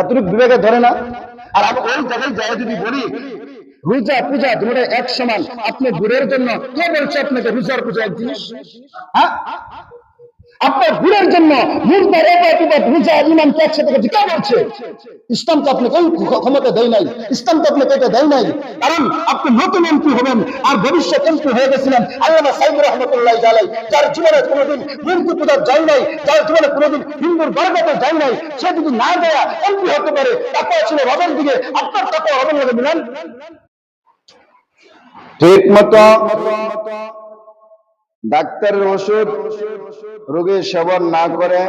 এতটুকু বিবেকে ধরে না। আর আমি ওই জায়গায় যাই যদি বলি, রোজা পূজা দুটো এক সমান। আপনি দূরের জন্য কে বলছে আপনাকে রোজার পূজা এক জিনিস? হ্যাঁ? আপনার ভুলের জন্য মুর্দার এবার একসাথে করছে ইসলাম তো আপনাকে ক্ষমতা দেয় নাই। ইসলাম তো আপনাকে এটা দেয় নাই। কারণ আপনি নতুন এমপি হবেন আর ভবিষ্যৎ এমপি হয়ে গেছিলেন আল্লামা সাইদ রহমতুল্লাহ জালাই, যার জীবনে কোনোদিন মূর্তি যায় নাই, যার জীবনে কোনোদিন হিন্দুর বরগাতে যায় নাই। সে যদি না দেয়া এমপি হতে পারে তাকে ছিল রবের দিকে, আপনার তাকে মিলেন। ঠিক মতো ডাক্তারের ওষুধ রোগীর সেবন না করে,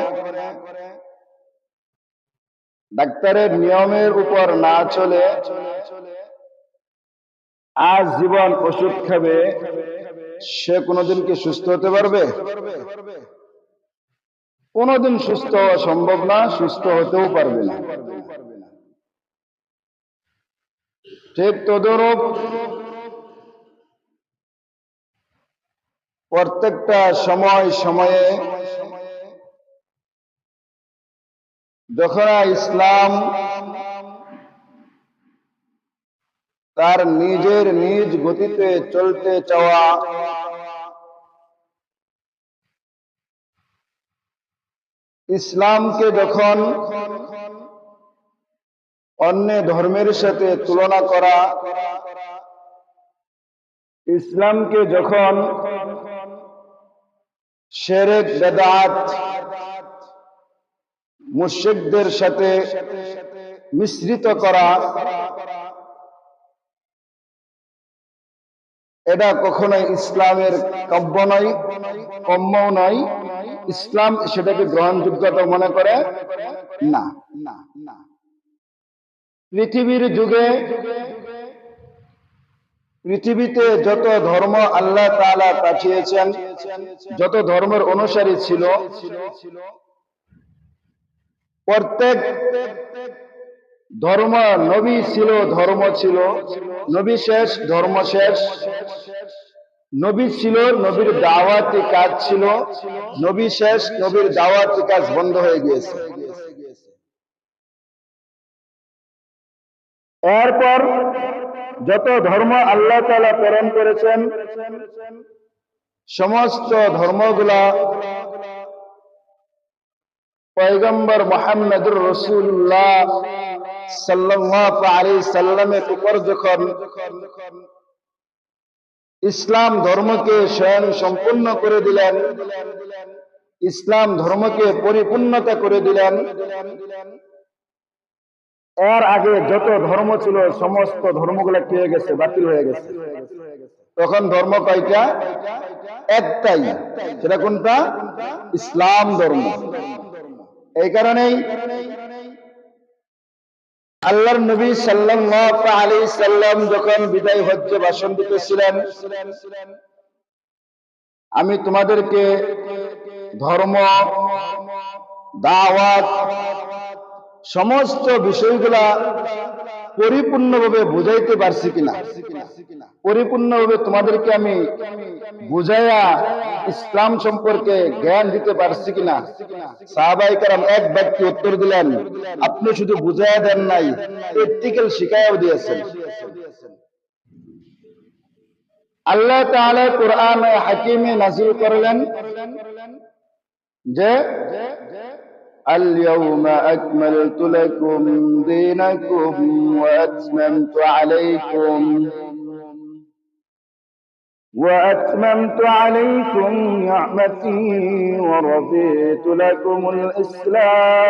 ডাক্তারের নিয়মের উপর না চলে, আজ জীবন ওষুধ খাবে, সে কোনোদিন কি সুস্থ হতে পারবে? কোনোদিন সুস্থ হওয়া সম্ভব না, সুস্থ হতেও পারবে না। ঠিক তদরূপ প্রত্যেকটা সময় সময়ে যখন ইসলাম তার নিজের নিজ গতিতে চলতে চাওয়া ইসলামকে যখন অন্য ধর্মের সাথে তুলনা করা, ইসলামকে যখন শেরেক, বেদাত মুর্শিকদের সাথে মিশ্রিত করা, এটা কখনোই ইসলামের কাব্য নয়, কম্যও নয়। ইসলাম সেটাকে গ্রহণযোগ্যতা মনে করে? না না না। পৃথিবীর যুগে পৃথিবীতে যত ধর্ম আল্লাহ তাআলা পাঠিয়েছেন, যত ধর্মের অনুসারী ছিল, প্রত্যেক ধর্ম নবী ছিল, ধর্ম ছিল, নবী শেষ, ধর্ম শেষ। নবী ছিল, নবীর দাওয়াতি কাজ ছিল, নবী শেষ, নবীর দাওয়াতি কাজ বন্ধ হয়ে গিয়েছে। এরপর যত ধর্ম আল্লাহ তালা প্রেরণ করেছেন, সমস্ত ধর্মগুলা পয়গম্বর মোহাম্মদুর রসুল্লাহ সাল্লাহ আলী সাল্লামের উপর যখন ইসলাম ধর্মকে স্বয়ং সম্পূর্ণ করে দিলেন, ইসলাম ধর্মকে পরিপূর্ণতা করে দিলেন এর আগে যত ধর্ম ছিল, সমস্ত ধর্মগুলো কি হয়ে গেছে? বাতিল হয়ে গেছে। তখন ধর্ম কয়টা? একটাই। সেটা কোনটা? ইসলাম ধর্ম। এই কারণেই আল্লাহর নবী সাল্লাল্লাহু আলাইহি সাল্লাম যখন বিদায় হজ্জে ভাষণ দিতেছিলেন, আমি তোমাদেরকে ধর্ম, দাওয়াত সমস্ত বিষয়গুলা পরিপূর্ণভাবে বুঝাইতে পারছি কিনা? পরিপূর্ণভাবে তোমাদেরকে আমি বুঝাইয়া ইসলাম সম্পর্কে জ্ঞান দিতে পারছি কিনা? সাহাবাই কারাম এক ব্যক্তি উত্তর দিলেন, আপনি শুধু বুঝাইয়া দেন নাই, প্র্যাকটিক্যাল শিখাইয়াও দিয়েছেন। আল্লাহ তাআলা কোরআন হাকিমে নাজিল করলেন যে اليوم أكملت لكم دينكم وأتممت عليكم وأتممت عليكم نعمتي ورضيت لكم الإسلام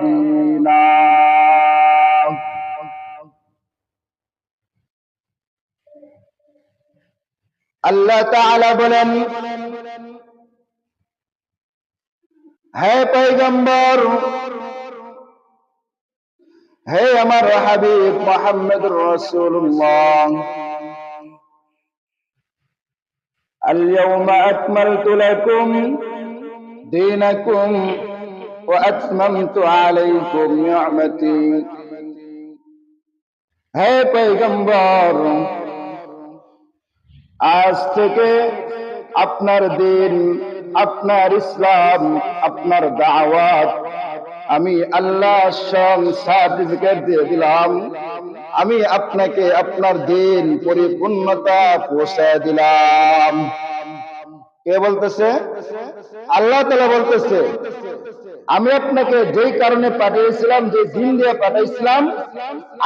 دينا. الله تعالى بلن হে পৈগম্বর হে আমার হাবিব মোহাম্মদ রসুল্লাহ اليوم أكملت لكم دينكم وأتممت عليكم نعمتي হে পৈগম্বর আজ থেকে আপনার দিন আপনার ইসলাম, আপনার দাওয়াত। আমি আল্লাহ সার্টিফিকেট দিয়ে দিলাম। আমি আপনাকে আপনার দিন পরিপূর্ণতা পৌঁছায় দিলাম। কে বলতেছে? আল্লাহ তালা বলতেছে, আমি আপনাকে যেই কারণে পাঠিয়েছিলাম, যে দিন দিয়ে পাঠাইছিলাম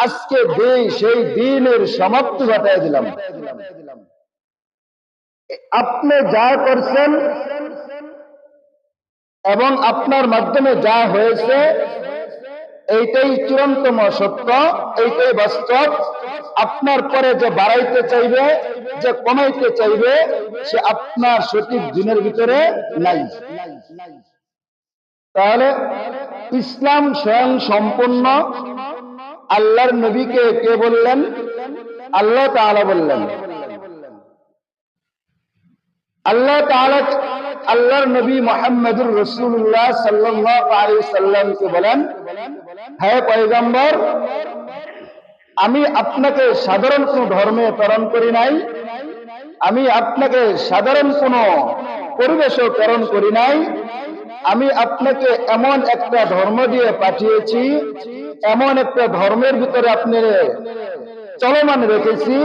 আজকে দিন, সেই দিনের সমাপ্তি ঘটাই দিলাম। আপনি যা করছেন এবং আপনার মাধ্যমে যা হয়েছে, এইটাই চূড়ান্তম সত্য, এইটাই বাস্তব। আপনার পরে যে বাড়াইতে চাইবে, যে কমাইতে চাইবে, সে আপনার সঠিক দিনের ভিতরে নাই। তাহলে ইসলাম স্বয়ং সম্পূর্ণ। আল্লাহর নবীকে কে বললেন? আল্লাহ তাআলা বললেন। আল্লাহ আল্লাহর নবী মোহাম্মদুর রসুল্লাহ সাল্লামকে বলেন, হে পয়গম্বর, আমি আপনাকে সাধারণ কোন ধর্মে প্রেরণ করি নাই, আমি আপনাকে সাধারণ কোন পরিবেশও প্রেরণ করি নাই, আমি আপনাকে এমন একটা ধর্ম দিয়ে পাঠিয়েছি, এমন একটা ধর্মের ভিতরে আপনি চলমান রেখেছি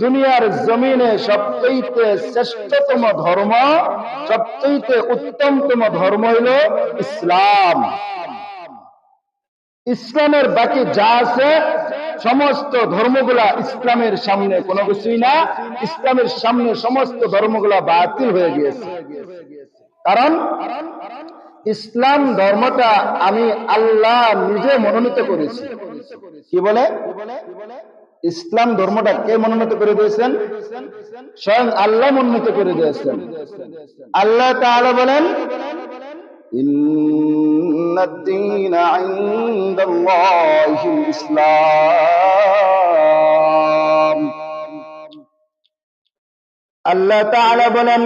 দুনিয়ার জমিনে সবচেয়ে শ্রেষ্ঠতম ধর্ম সবচেয়ে উত্তমতম ধর্ম হইল ইসলাম। ইসলামের বাকি যা আছে, সমস্ত ধর্মগুলা ইসলামের সামনে কোনো কিছুই না। ইসলামের সামনে সমস্ত ধর্মগুলা বাতিল হয়ে গিয়েছে। কারণ ইসলাম ধর্মটা আমি আল্লাহ নিজে মনোনীত করেছি। কি বলে? ইসলাম ধর্মটা কে মনোনীত করে দিয়েছেন? স্বয়ং আল্লাহ মনোনীত করে দিয়েছেন। আল্লাহ তাহলে বলেন ইসলাম। আল্লাহ তাহলে বলেন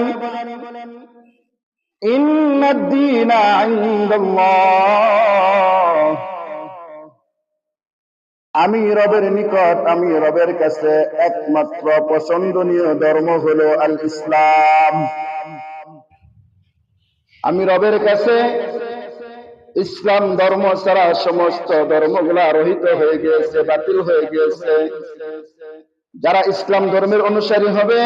আমি রবের নিকট, আমি রবের কাছে একমাত্র পছন্দনীয় ধর্ম হলো আল ইসলাম আমি রবের কাছে ইসলাম ধর্ম ছাড়া সমস্ত ধর্মগুলা রহিত হয়ে গিয়েছে, বাতিল হয়ে গিয়েছে। যারা ইসলাম ধর্মের অনুসারী হবে,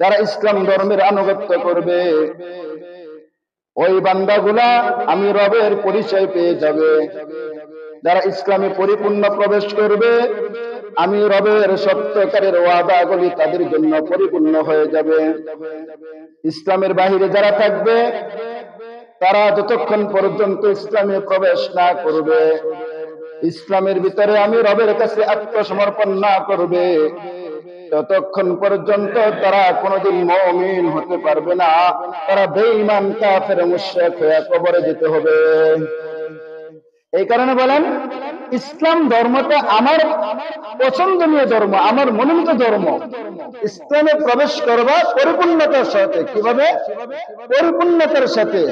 যারা ইসলাম ধর্মের আনুগত্য করবে, ওই বান্দাগুলা আমি রবের পরিচয় পেয়ে যাবে। যারা ইসলামে পরিপূর্ণ প্রবেশ করবে, আমি রবের সত্যকারের ওয়াদাগুলি তাদের জন্য পরিপূর্ণ হয়ে যাবে। ইসলামের বাহিরে যারা থাকবে, তারা যতক্ষণ পর্যন্ত ইসলামে প্রবেশ না করবে, ইসলামের ভিতরে আমি রবের কাছে আত্মসমর্পণ না করবে, ততক্ষণ পর্যন্ত তারা কোনোদিন মমিন হতে পারবে না। তারা বেঈমান, কাফের, মুশরিক হয়ে কবরে যেতে হবে। এই কারণে বলেন, ইসলাম ধর্মটা আমার পছন্দনীয় ধর্ম, আমার মনোনীত ধর্ম। ইসলামে প্রবেশ করবা পরিপূর্ণতার সাথে। কীভাবে? পরিপূর্ণতার সাথে।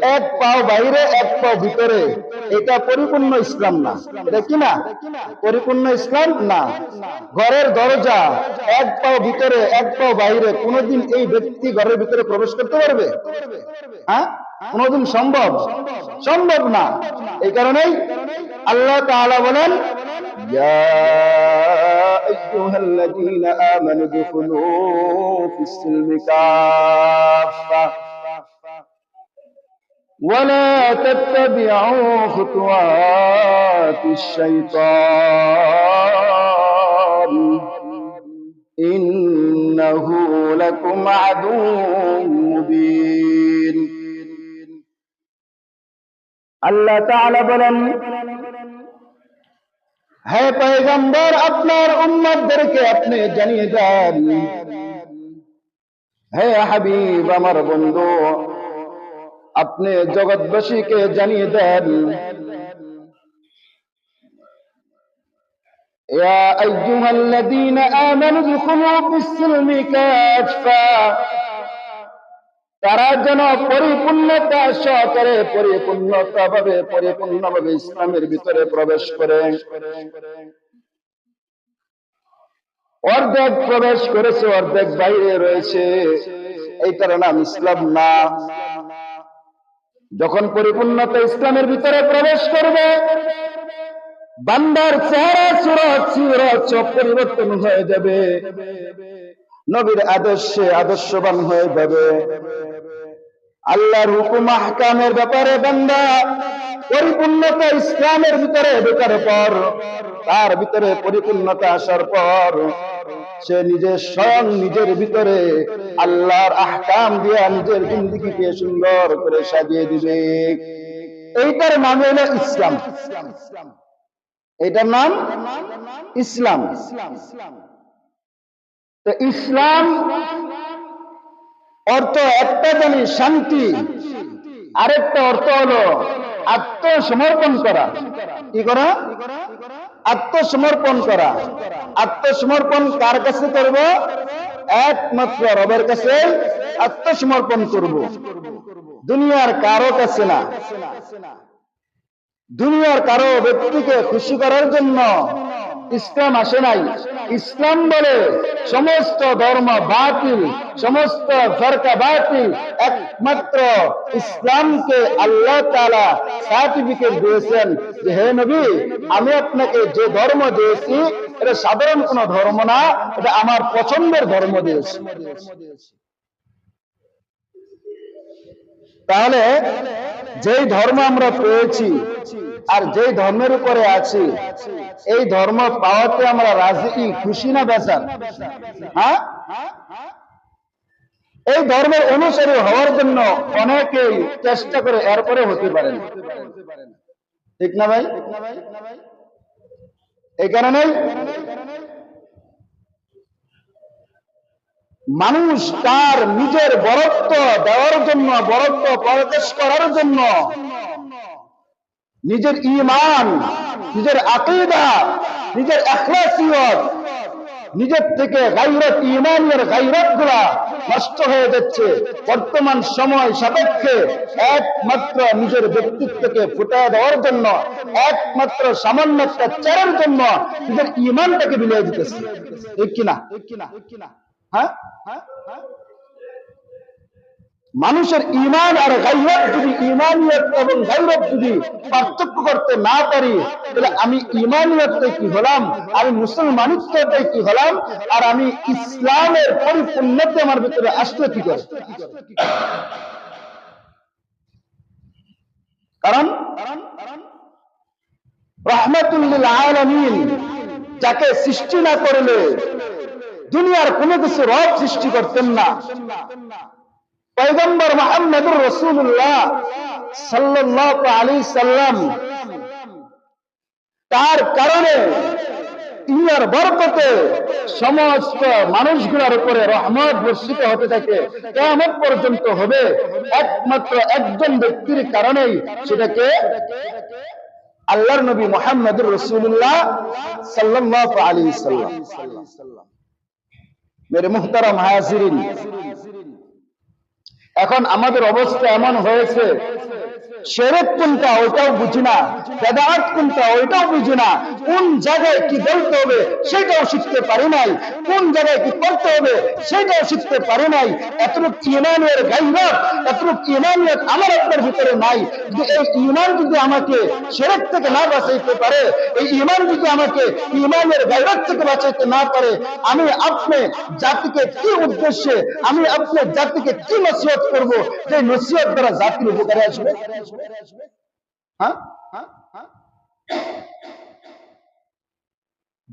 এক পাও বাইরে, এক পাও ভিতরে। এটা পরিপূর্ণ ইসলাম না। কি না? পরিপূর্ণ ইসলাম না। ঘরের দরজা, এক পাও ভিতরে, এক পাও বাইরে, কোনোদিন এই ব্যক্তি ঘরের ভিতরে প্রবেশ করতে পারবে? হ্যাঁ? কোনদিন সম্ভব সম্ভব না এই কারণেই আল্লাহ তাআলা বলেন ইয়া আইয়ুহাল্লাযীনা আমানু দুখুলু ফিস-সিলমি কাফা ولا تتبعوا خطوات الشيطان إنه لكم عدو আল্লাহ তাআলা বলেন হে পয়গম্বর আপনার উম্মতদেরকে আপনি জানিয়ে দেন হে হাবিব আমার বন্ধু আপনি জগৎবাসীকে জানিয়ে দেন يا أيها الذين آمنوا ادخلوا في السلم كافة তারা যেন পরিপূর্ণতা সহকারে পরিপূর্ণতা ভাবে পরিপূর্ণভাবে ইসলামের ভিতরে প্রবেশ করে। অর্ধেক প্রবেশ করেছে, অর্ধেক বাইরে রয়েছে। এইটার নাম ইসলাম না। যখন পরিপূর্ণতা ইসলামের ভিতরে প্রবেশ করবে, বান্দার চেহারা সুরত সুরত সব পরিবর্তন হয়ে যাবে। নবীর আদর্শে আদর্শবান হয়ে যাবে। আল্লাহর হুকুম আহকামের ব্যাপারে বান্দা পরিপূর্ণতা ইসলামের ভিতরে ঢোকার পর, তার ভিতরে পরিপূর্ণতা আসার পর, সে নিজের স্বয়ং নিজের ভিতরে আল্লাহর আহকাম দিয়া নিজের জিন্দিগিকে সুন্দর করে সাজিয়ে দিবে। এইটার নাম হলো ইসলাম। এটার নাম ইসলাম। তো ইসলাম অর্থ একটা জানি শান্তি, আরেকটা অর্থ হলো আত্মসমর্পণ করা। কি করা? আত্মসমর্পণ করা। আত্মসমর্পণ কার কাছে করব? একমাত্র রবের কাছে আত্মসমর্পণ করব। দুনিয়ার কারও কাছে না। দুনিয়ার কারও ব্যক্তিকে খুশি করার জন্য ইসলাম আসে নাই। ইসলাম বলে সমস্ত ধর্ম বাতিল, সমস্ত ফরকা বাতিল। একমাত্র ইসলামকে আল্লাহ তালা সার্টিফিকেট দিয়েছেন যে, হে নবী, আমি আপনাকে যে ধর্ম দিয়েছি, এটা সাধারণ কোন ধর্ম না, এটা আমার পছন্দের ধর্ম দিয়েছি। তাহলে, যেই ধর্ম আমরা পেয়েছি আর যেই ধর্মের উপরে আছি, এই ধর্ম পাওয়াতে আমরা রাজি খুশি না বেচার? হ্যাঁ? এই ধর্মের অনুসারী হওয়ার জন্য অনেকেই চেষ্টা করে, এরপরে হতে পারেন ঠিক না ভাই? এই কারণেই মানুষ তার নিজের বরত্ব দেওয়ার জন্য, বরত্ব প্রকাশ করার জন্য নিজের ইমান নিজের আকিদা, নিজের এখলাসিয়ত নিজের থেকে গাইরত ইমানের গাইরতগুলা নষ্ট হয়ে যাচ্ছে। বর্তমান সময় সাপেক্ষে একমাত্র নিজের ব্যক্তিত্বকে ফুটায় দেওয়ার জন্য, একমাত্র সামান্য একটা চারের জন্য নিজের ইমানটাকে বিলিয়ে দিতেছে। কিনা কিনা? ঠিক কিনা হ্যাঁ? মানুষের ইমান আর গাইরত যদি ইমানিয়ত এবং গাইরত যদি পার্থক্য করতে না পারি, তাহলে আমি ইমানিয়তটাই কি হলাম? আমি মুসলমানিত্বটাই কি হলাম? আর আমি ইসলামের পরিপূর্ণতা আমার ভিতরে আসলে কি করে? কারণ রহমতুল্লিল আলমিন যাকে সৃষ্টি না করলে দুনিয়ার কোনো কিছু রব সৃষ্টি করতেন না। পয়গম্বর মোহাম্মদুর রসুল্লাহ সাল্লাহ আলী সাল্লাম তার কারণে ইয়ার বরকতে সমস্ত মানুষগুলোর উপরে রহমত বর্ষিত হতে থাকে। কেমন পর্যন্ত হবে একমাত্র একজন ব্যক্তির কারণেই সেটাকে আল্লাহর নবী মোহাম্মদুর রসুল্লাহ সাল্লাহ আলী সাল্লাম। মেরে মুহতারাম হায়াসিরিন এখন আমাদের অবস্থা এমন হয়েছে সেরেক কোনটা ওইটাও বুঝি না বেদাত কোনটা ওইটাও বুঝি না, কোন জায়গায় কি বলতে হবে সেটাও শিখতে পারি নাই, কোন জায়গায় কি করতে হবে সেটাও শিখতে পারি নাই, এতটুক ইমানের গাইরত এতটুক ইমানিয়ত আমার আপনার ভিতরে নাই এই ইমান যদি আমাকে সেরেক থেকে না বাঁচাইতে পারে, এই ইমান যদি আমাকে ইমানের গাইরত থেকে বাঁচাইতে না পারে, আমি আপনি জাতিকে কি উদ্দেশ্যে, আমি আপনার জাতিকে কি নসিহত করব যে নসিহত দ্বারা জাতির উপকারে আসবে? হ্যাঁ?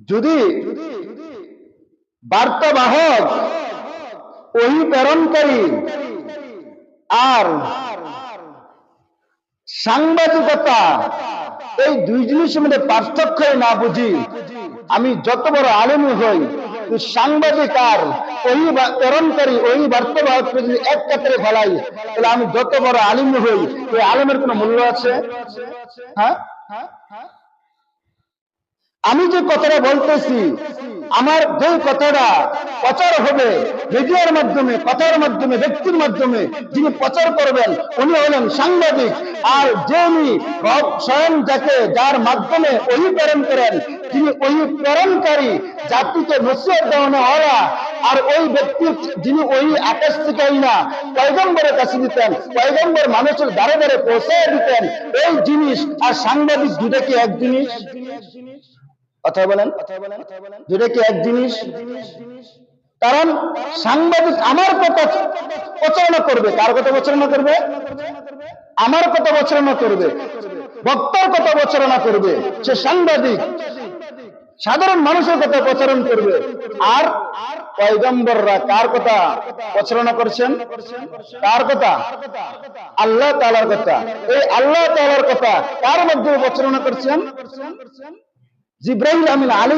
যদি বার্তাবাহক ওই প্রেরণকারী আর সাংবাদিকতা এই দুই জিনিসের মধ্যে পার্থক্য না বুঝি আমি যত বড় আলেমী হই সাংবাদিক আর ওই তরণকারী ওই বার্তাবাহককে যদি এক কাতারে ফেলাই, তাহলে আমি যত বড় আলিম হই ওই আলিমের কোন মূল্য আছে? হ্যাঁ? আমি যে কথাটা বলতেছি আমার যে কথাটা প্রচার হবে। মিডিয়ার মাধ্যমে, কথার মাধ্যমে, ব্যক্তির মাধ্যমে যিনি প্রচার করবেন, উনি হলেন সাংবাদিক। আর যে উনি স্বয়ং যাকে, যার মাধ্যমে ওই প্রেরণ করেন, তিনি ওই প্রেরণকারী, জাতিকে নসিহত দেওয়ানো হওয়া আর ওই ব্যক্তি যিনি ওই আকাশ থেকে না, পয়গম্বরের কাছে দিতেন, পয়গম্বর মানুষের দ্বারে দ্বারে পৌঁছে দিতেন, এই জিনিস আর সাংবাদিক দুটা কি এক জিনিস? কথা বলেন দুটা কি এক জিনিস? কারণ সাংবাদিক আমার কথা প্রচারণা করবে। কার কথা প্রচারণা করবে? আমার কথা প্রচারণা করবে। বক্তার কথা প্রচারণা করবে। সে সাংবাদিক, সাধারণ মানুষের কথা প্রচারণ করবে। আর পয়গম্বররা কার কথা প্রচারণা করছেন? কার কথা? আল্লাহ তালার কথা। এই আল্লাহ তালার কথা কার মধ্যে প্রচারণা করছেন? জিব্রাহিম আমিন আলী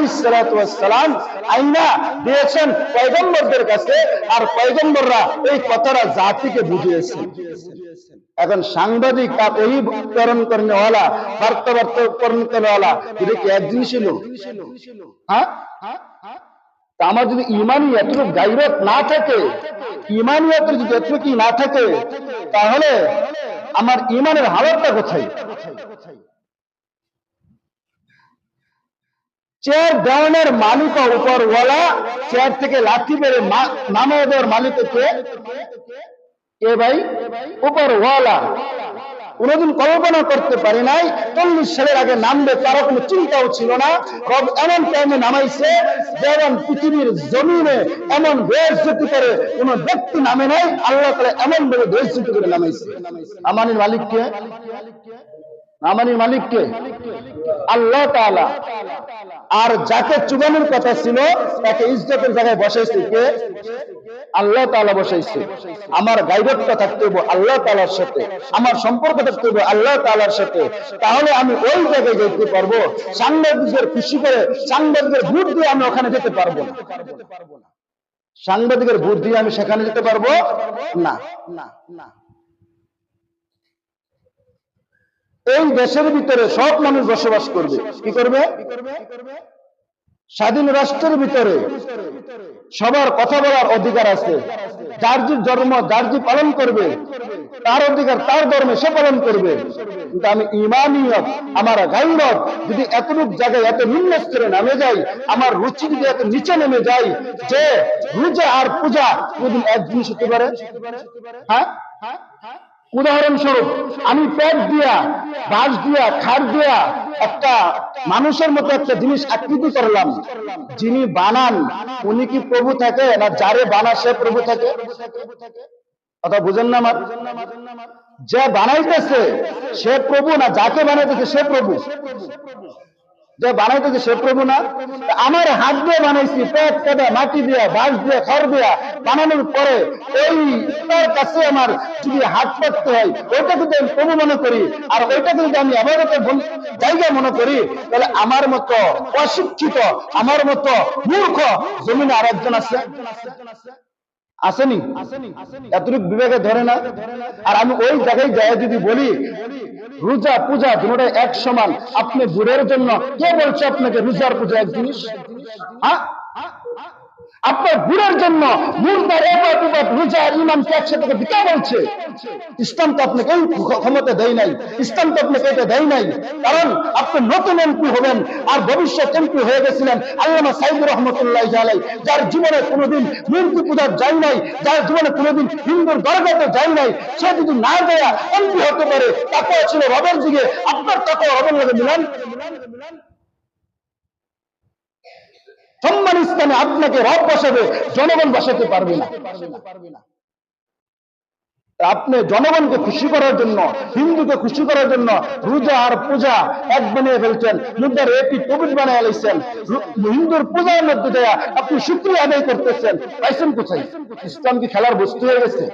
আইনা দিয়েছেন পয়গম্বরদের কাছে, আর পয়গম্বররা এই কথাটা জাতিকে বুঝিয়েছেন। এখন সাংবাদিক বা করেওয়ালা এটা কি এক জিনিস ছিল হ্যাঁ? আমার যদি ইমানি এতটুকু গাইরত না থাকে ইমানিয়াতের যদি এতটুকু না থাকে, তাহলে আমার ইমানের হালতটা কোথায়? চেয়ার দেওয়ানের মালিক উপরওয়ালা চেয়ার থেকে লাঠি বেড়ে নামে দেওয়ার মালিক কে কে ভাই উপরওয়ালা কোনদিন কল্পনা করতে পারি নাই, চল্লিশ সালের আগে নামবে তারও কোনো চিন্তাও ছিল না। রব এমন টাইমে নামাইছে যেমন পৃথিবীর জমিনে এমন বেশি করে, কোন ব্যক্তি নামে নাই, আল্লাহ তালা এমন ভাবে বেশি করে নামাইছে। আমানির মালিককে আমানির মালিককে আল্লাহ তাআলা আর যাকে চুবানোর কথা ছিল, তাকে ইজ্জতের জায়গায় বসাইছে কে? আল্লাহ তাআলা বসাইছে। আমার গাইডটা থাকতে হবে আল্লাহ তাআলার সাথে। আমার সম্পর্ক থাকতে হবে আল্লাহ তাআলার সাথে। তাহলে আমি ওই জায়গায় যেতে পারব। সাংবাদিকদের খুশি করে সাংবাদিকের ভোট দিয়ে আমি ওখানে যেতে পারব না। সাংবাদিকের ভোট দিয়ে আমি সেখানে যেতে পারব? না। না না। এই দেশের ভিতরে সব মানুষ বসবাস করবে। কি করবে? স্বাধীন রাষ্ট্রের ভিতরে সবার কথা বলার অধিকার আছে। যার যে ধর্ম যার যে পালন করবে, তার অধিকার, তার ধর্মে সে পালন করবে। কিন্তু আমি ইমানিয়ত, আমার গাইরত যদি এতটুক জায়গায়, এত নিম্ন স্তরে নামে যাই, আমার রুচি যদি এত নিচে নেমে যাই, যে রুজা আর পূজা কোনদিন এক জিনিস হতে পারে? হ্যাঁ হ্যাঁ হ্যাঁ? উদাহরণস্বরূপ, আমি পেট দিয়া, বাঁশ দিয়া খার দিয়া একটা মানুষের মতো একটা জিনিস আকৃতি করলাম। যিনি বানান, উনি কি প্রভু থাকে না যারে বানা সে প্রভু থাকে? কথা বুঝেন না আমার? যে বানাইতেছে সে প্রভু না, যাকে বানাইতেছে সে প্রভু। যে বানাইতেছে সে প্রভু না। আমার হাত দিয়ে বানাইছি, পেট কেটে, মাটি দিয়া, বাঁশ দিয়ে, খড় দিয়া বানানোর পরে ওই তার কাছে আমার যদি হাত পাততে হয়, ওইটাকে যদি আমি প্রভু মনে করি। আর ওইটাকে যদি আমি আমার জায়গা মনে করি, তাহলে আমার মতো অশিক্ষিত, আমার মতো মূর্খ জমিনে আর একজন আছে। আসেনি। এতটুকু বিবেকে ধরে না। আর আমি ওই জায়গায় যাই যদি বলি রোজা পূজা দুটা এক সমান। আপনি বুড়ের জন্য কে বলছে আপনাকে রোজার পূজা এক জিনিস? আপনার জন্য একসাথে বলছে ইসলাম তো আপনাকে ক্ষমতা দেয় নাই। ইসলাম তো আপনাকে এটা দেয় নাই। কারণ আপনি নতুন এমপি হবেন আর ভবিষ্যৎ এমপি হয়ে গেছিলেন আল্লামা সাইদ রহমতুল্লাহ জালাই যার জীবনে কোনোদিন মূর্তি পূজার যাই নাই, যার জীবনে কোনোদিন হিন্দুর দরগাতে যাই নাই। সে যদি না দেয়া এমপি হতে পারে। তাকে ছিল রবের দিকে। আপনার তাকে রবের লাগে মিলান। সম্মান ইসলামে আপনাকে রব বসাবে, জনগণ বসাতে পারবে না। আপনি জনগণকে খুশি করার জন্য, হিন্দুকে খুশি করার জন্য রোজা আর পূজা এক বানিয়ে ফেলছেন। মুদ্রার এটি কোভিড বানিয়ে ফেলেছেন হিন্দুর পূজার মধ্যে দেয়া আপনি শুক্রিয়া আদায় করতেছেন। পাইছেন কোথায়? ইসলাম কি খেলার বস্তু হয়ে গেছে?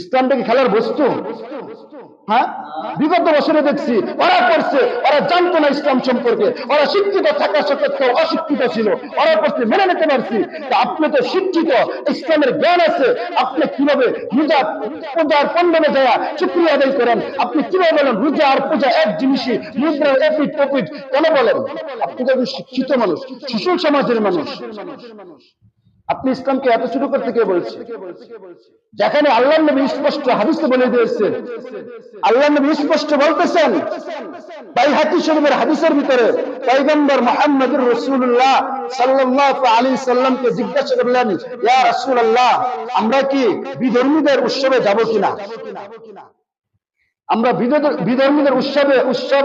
ইসলামটা কি খেলার বস্তু? হ্যাঁ? বিগত বছরে দেখছি, ওরা করছে, ওরা জানতো না ইসলাম সম্পর্কে, ওরা শিক্ষিত থাকা সত্ত্বেও অশিক্ষিত ছিল। ওরা করছে মেনে নিতে পারছি আপনি তো শিক্ষিত, ইসলামের জ্ঞান আছে, আপনি কীভাবে রোজা পূজার পণ্ডনে যাওয়া শুক্রিয়া আদায় করেন? আপনি কীভাবে বলেন, রোজা আর পূজা এক জিনিসই, মুদ্রা এপিট টপিট কেন বলেন? আপনি তো শিক্ষিত মানুষ সুশীল সমাজের মানুষ। আপনি ইসলামকে এত শুরু করতে কে বলছে যেখানে আল্লাহ নবী স্পষ্ট হাদিসে বলে দিয়েছে আল্লাহ নবী স্পষ্ট বলতেছেন তাই হাতি শরীফের হাদিসের ভিতরে পয়গম্বর মোহাম্মদুর রসুল্লাহ সাল্লাল্লাহু আলাইহি সাল্লামকে জিজ্ঞাসা করলেন, ইয়া রাসূলুল্লাহ, আমরা কি বিধর্মীদের উৎসবে যাব কিনা? আমরা বিধর্মীদের উৎসবে উৎসব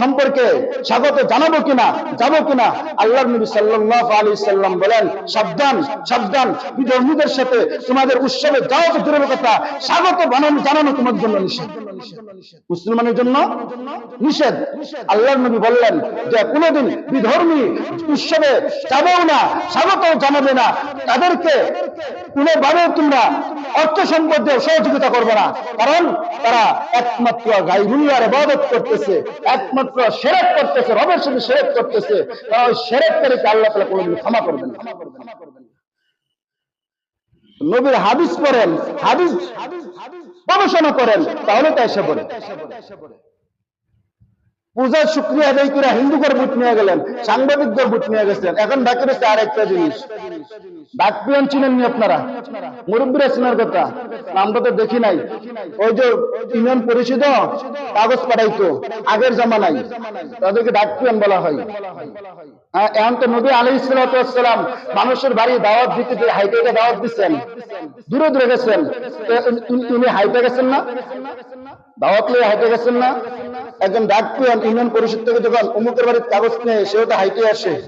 সম্পর্কে স্বাগত জানাব কিনা যাব কিনা? আল্লাহ নবী সাল্লাল্লাহু আলাইহি সাল্লাম বলেন, সাবধান সাবধান, বিধর্মীদের সাথে তোমাদের উৎসবে যাও তো দূরের কথা স্বাগত বানানো জানানো তোমার জন্য নিষেধ। মুসলমানের জন্য নিষেধ। আল্লাহ নবী বললেন যে, কোনোদিন বিধর্মী উৎসবে যাবেও না, স্বাগত জানাবে না। তাদেরকে কোনোভাবে তোমরা অর্থ সম্পদ দিয়ে সহযোগিতা করবে না। কারণ তারা একমাত্র গাইবুল্লার ইবাদত করতেছে, একমাত্র সেরেক করতেছে, রবের সাথে সেরেক করতেছে তারা ওই করে আল্লাহ তাআলা কোনোদিন ক্ষমা করবেন না? নবীর হাদিস পড়েন, হাদিস গবেষণা করেন, তাহলে তাই এসে পড়ে। পূজার শুক্রিয়া আদায় করে হিন্দুদের বুট নিয়ে গেলেন সাংবাদিকদের বুট নিয়ে গেছেন। এখন বাকি রয়েছে আর একটা জিনিস। ডাক পিয়ন চিনেন নি আপনারা? মুরব্বীরা চিনার কথা। নামটা তো দেখি নাই। ওই যে ইউনিয়ন পরিষদ কাগজ পাঠাইতো আগের জামানায়। তাদেরকে ডাক পিয়ন বলা হয়। হ্যাঁ, এখন তো নবী আলী ইসলাতাম মানুষের বাড়ি দাওয়াত দিতে যে হাইটে দাওয়াত দিচ্ছেন দূরে দূরে গেছেন। তো উনি- উনি হাইটে গেছেন না? দাওয়াত লিয়ে হাইটে গেছেন না? একজন ডাক পিয়ন ইউনিয়ন পরিষদ থেকে যখন অমুকের বাড়ির কাগজ নেয় সেও তো হাইটে আসে,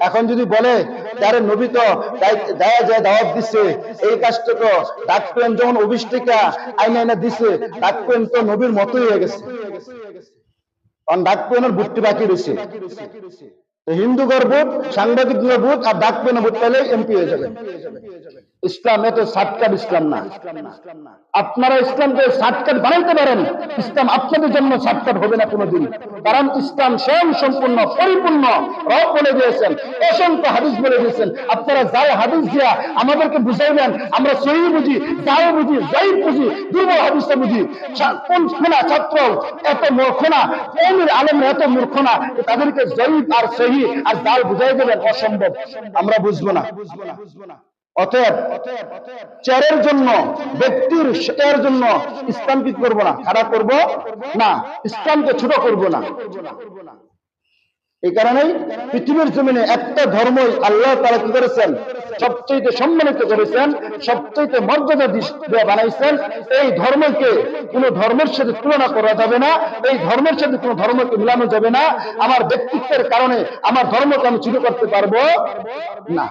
এখন যদি বলে, তার নবী তো দায়- যায় দাওয়াত দিছে, এই কাজটা তো ডাক পিয়ন যখন অভিষ্টিকা আইনে আইনে দিছে ডাক পিয়ন তো নবীর মতোই হয়ে গেছে। কারণ ডাক পিয়নের বুটটি বাকি রয়েছে। হিন্দু ভোট সাংবাদিক ভোট আর ডাক পেন ভোট পেলে এমপি হয়ে যাবে। ইসলাম এত শর্টকাট ইসলাম না। আপনারা ইসলামকে শর্টকাট বানাইতে পারেন। ইসলাম আপনাদের জন্য শর্টকাট হবে না কোনোদিন। কারণ ইসলাম স্বয়ং সম্পূর্ণ, পরিপূর্ণ। রব বলে দিয়েছেন, অসংখ্য হাদিস বলে দিয়েছেন। আপনারা যাই হাদিস দিয়া আমাদেরকে বুঝাইবেন আমরা সহি বুঝি যাই বুঝি যাই বুঝি, দুর্বল হাদিসে বুঝি। কোন খোনা, ছাত্র, এত মূর্খনা কৌমির আলম এত মূর্খনা, যে তাদেরকে জয়ীব আর সহি আর জাল বুঝাই দেবেন, অসম্ভব। আমরা বুঝব না বুঝব না বুঝব না। অতএব চেয়ারের জন্য, ব্যক্তির এর জন্য ইসলাম কি করব না? খারাপ করব না। ইসলামকে ছোট করব না। এই কারণেই পৃথিবীর জমিনে একটা ধর্মই আল্লাহ তারা কি করেছেন? সবচেয়ে সম্মানিত করেছেন সবচেয়ে মর্যাদা দিয়ে বানাইছেন। এই ধর্মকে কোন ধর্মের সাথে তুলনা করা যাবে না। এই ধর্মের সাথে কোন ধর্মকে মিলানো যাবে না। আমার ব্যক্তিত্বের কারণে আমার ধর্মকে আমি ছোট করতে পারব না।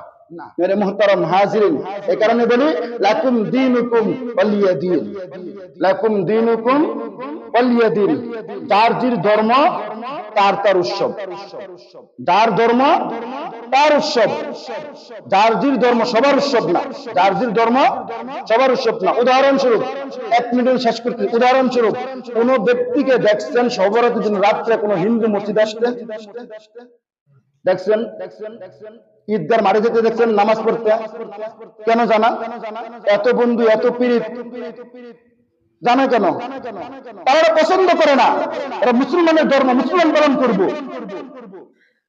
মেরে মোহতারম হাজিরিন এই কারণে বলি, লাকুম দিনুকুম ওয়ালিয়া দিন লাকুম দিনুকুম ওয়ালিয়া দিন যার জির ধর্ম, তার তার উৎসব। যার ধর্ম, তার উৎসব। যার জির ধর্ম, সবার উৎসব না। যার জির ধর্ম, সবার উৎসব না। উদাহরণস্বরূপ, এক মিনিট শেষ করতে উদাহরণস্বরূপ, কোন ব্যক্তিকে দেখছেন সবরাতের জন্য রাত্রে কোন হিন্দু মসজিদ আসতে? দেখছেন? ঈদগার মাঠে যেতে দেখছেন, নামাজ পড়তে। কেন জানা? এত বন্ধু, এত পীড়িত। জানা কেন? তারা পছন্দ করে না। এরা মুসলমানের ধর্ম, মুসলমান পালন করব।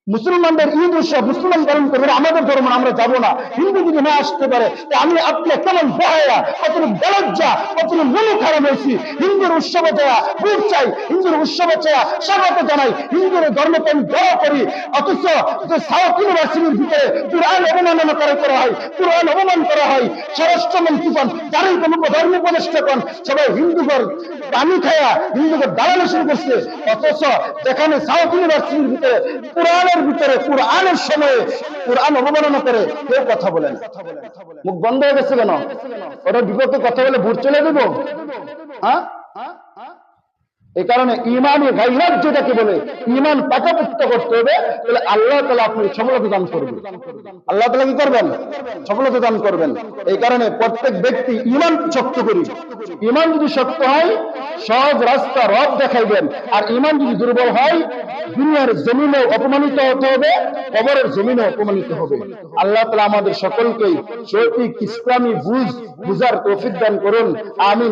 মুসলমানদের ঈদ উৎসব মুসলমান পালন করবে আমাদের ধর্ম আমরা যাব না। হিন্দু যদি না আসতে পারে আমি আপনি কেমন বহায়া কতটুকু বেলজ্জা কতটুকু মনে খারাপ হয়েছি হিন্দুর উৎসবে যাওয়া বুট চাই, হিন্দুর উৎসবে চাওয়া স্বাগত জানাই, হিন্দুর ধর্মকে আমি বড় করি। অথচ যে সাউথ ইউনিভার্সিটির ভিতরে কোরআন অবমাননা করা করা হয়, কোরআন অবমান করা হয় স্বরাষ্ট্রমন্ত্রী কন যারাই কোনো ধর্ম উপদেষ্টা কন, সবাই হিন্দুগর পানি খায়া হিন্দুগর দালালি শুরু করছে। অথচ যেখানে সাউথ ইউনিভার্সিটির ভিতরে কোরআনের ভিতরে কোরআনের সময়ে কোরআন অবমাননা করে কেউ কথা বলে না। মুখ বন্ধ হয়ে গেছে কেন? ওটা বিপক্ষে কথা বলে ভোট চলে দেবো? হ্যাঁ? এই কারণে ইমানই গাইরাত যেটাকে বলে ইমান পাকাপুক্ত করতে হবে, তাহলে আল্লাহ তালা আপনি সফলতা দান করবেন আল্লাহ তালা কি করবেন? সফলতা দান করবেন। এই কারণে প্রত্যেক ব্যক্তি ইমান শক্ত করি। ইমান যদি শক্ত হয় সহজ রাস্তা রব দেখাইবেন আর ইমান যদি দুর্বল হয়, দুনিয়ার জমিনে অপমানিত হতে হবে, কবরের জমিনে অপমানিত হবে। আল্লাহ তালা আমাদের সকলকেই সঠিক ইসলামী বুঝ, বুঝার তৌফিক দান করুন। আমিন।